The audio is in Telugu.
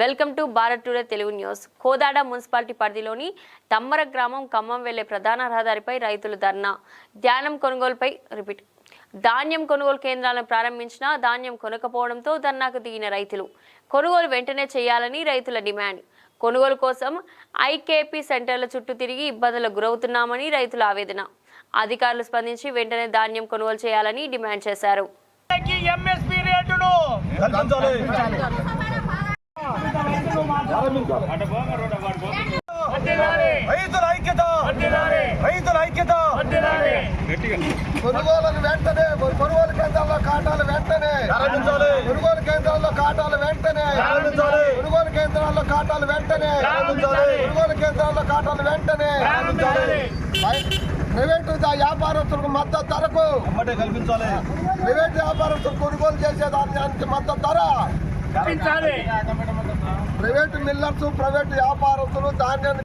Welcome to Bharat today Telugu news. Kodad municipality పరిధిలోని తమ్మర గ్రామం ఖమ్మం వెళ్ళే ప్రధాన రహదారిపై రైతులు ధర్నా. ధాన్యం కొనుగోలుపై రిపీట్. ధాన్యం కొనుగోలు కేంద్రాలను ప్రారంభించినా ధాన్యం కొనకపోవడంతో ధర్నాకు దిగిన రైతులు. కొనుగోలు వెంటనే చేయాలని రైతుల డిమాండ్. కొనుగోలు కోసం ఐకేపీ సెంటర్ల చుట్టూ తిరిగి ఇబ్బందులకు గురవుతున్నామని రైతుల ఆవేదన. అధికారులు స్పందించి వెంటనే ధాన్యం కొనుగోలు చేయాలని డిమాండ్ చేశారు. రైతుల ఐక్యత రైతుల ఐక్యత. వడ్డీలాలి. కొనుగోలు వెంటనే కొనుగోలు కేంద్రాల్లో కాటాలు వెంటనే. కొనుగోలు కేంద్రాల్లో కాటాలు వెంటనే. కొనుగోలు కేంద్రాల్లో కాటాలు వెంటనే. కొనుగోలు కేంద్రాల్లో కాటాలు వెంటనే. ప్రైవేటు వ్యాపారస్తులకు మద్దతు ధరకు. కల్పించాలి. ప్రైవేట్ వ్యాపారస్తులు కొనుగోలు చేసే దానికి మద్దతు ధర. ప్రైవేటు మిల్లర్స్ ప్రైవేటు వ్యాపారస్తులు ధాన్యాన్ని